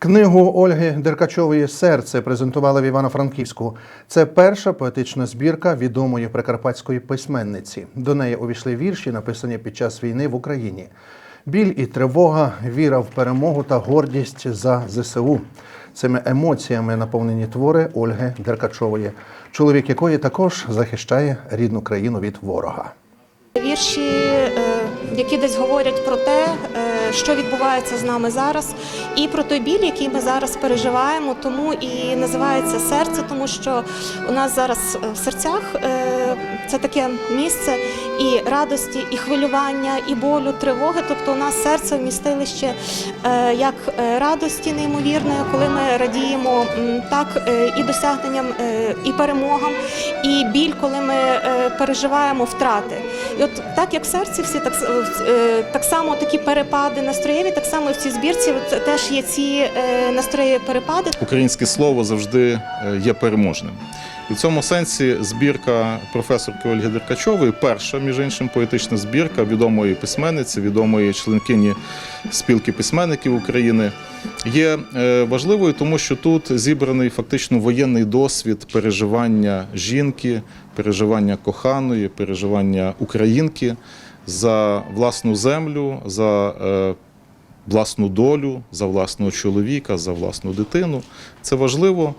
Книгу Ольги Деркачової Серце презентували в Івано-Франківську. Це перша поетична збірка відомої прикарпатської письменниці. До неї увійшли вірші, написані під час війни в Україні. Біль і тривога, віра в перемогу та гордість за ЗСУ. Цими емоціями наповнені твори Ольги Деркачової, чоловік якої також захищає рідну країну від ворога. Вірші, е, які десь говорять про те, е, що відбувається з нами зараз, і про той біль, який ми зараз переживаємо. Тому і називається серце, тому що у нас зараз е, в серцях е, це таке місце і радості, і хвилювання, і болю, тривоги. Тобто, у нас серце вмістилище е, як радості неймовірної, коли ми радіємо так і досягненням, і перемогам, і біль, коли ми переживаємо втрати. І от так як в серці всі так, е, так само такі перепади настроєві, так само в цій збірці теж є ці е, настроєві перепади. Українське слово завжди е, є переможним. І в цьому сенсі збірка професорки Ольги Деркачової, перша, між іншим, поетична збірка відомої письменниці, відомої членкині спілки письменників України, є е, важливою, тому що тут зібраний фактично воєнний досвід переживання жінки, переживання коханої, переживання українки за власну землю, за е, власну долю, за власного чоловіка, за власну дитину. Це важливо,